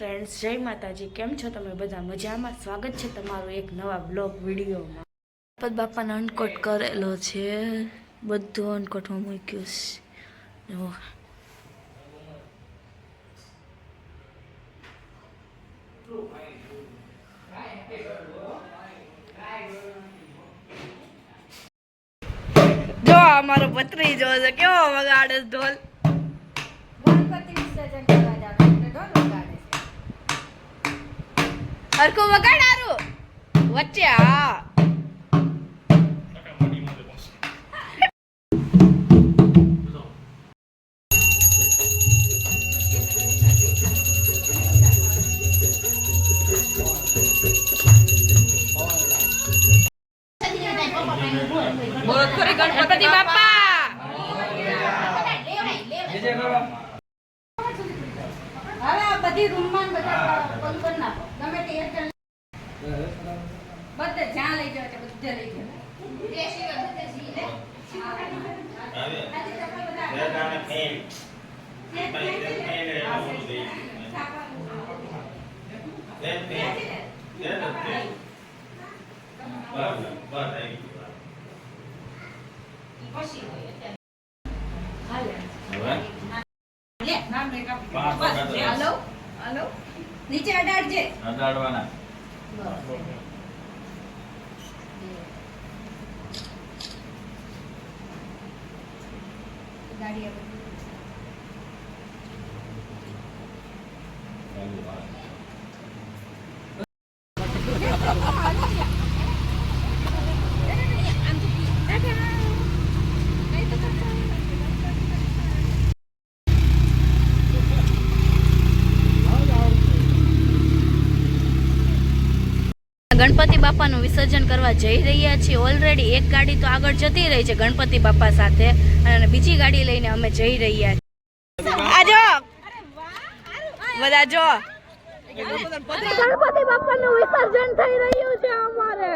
Friends જય માતાજી. કેમ છો તમે બધા? મજામાં? સ્વાગત છે તમારું એક નવા બ્લોગ વિડીયોમાં. ગણપત બાપાને અનકોટ કરેલો છે. બધું અનકોટમાં મૂક્યું છે. જો અમારો પત્રી જો છે. કેવો વગાડે ઢોલ? వరకు ఒకడారు వచ్చా Thank બંધ કરી નાખો. ગમે તે એક જણ બધે જ્યાં લઈ જાવ છે બધે લઈ જાવ હાલો. હાલો. નીચે અડાડજે. અડાડવાના. ગાડી આવે ગણપતિ બાપાનું વિસર્જન કરવા જઈ રહ્યા છીએ. ઓલરેડી એક ગાડી તો આગળ જતી રહી છે ગણપતિ બાપા સાથે. અને બીજી ગાડી લઈને અમે જઈ રહ્યા છીએ. બધા જો. ગણપતિ બાપાનું વિસર્જન થઈ રહ્યું છે અમારે.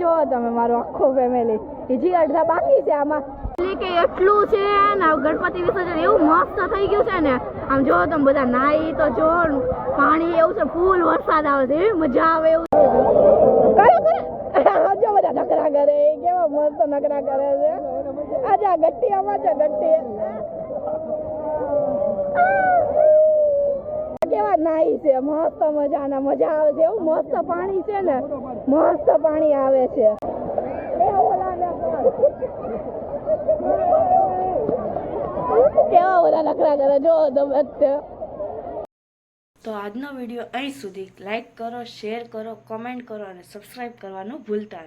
જો તમે મારો આખો ફેમિલી બીજી અડધા બાકી છે આમાં. એટલે કે એટલું છે ને ગણપતિ વિસર્જન એવું મસ્ત થઈ ગયું છે ને. આમ જો તમે બધા નાઈ તો જો પાણી એવું છે ફૂલ વરસાદ આવે છે મજા આવે એવું. જો બધા નકરા કરે કેવા મસ્ત નકરા કરે છે. આજે આ ગટ્ટી આમાં છે ગટ્ટી. કેવા નાઈ છે? મસ્ત મજાના, મજા આવે છે. એવું મસ્ત પાણી છે ને, મસ્ત પાણી આવે છે. કેવા બધા નખરા કરે, જો તમે તો. આજનો વીડિયો અહીં સુધી. લાઈક કરો, શેર કરો, કોમેન્ટ કરો અને સબસ્ક્રાઇબ કરવાનું ભૂલતા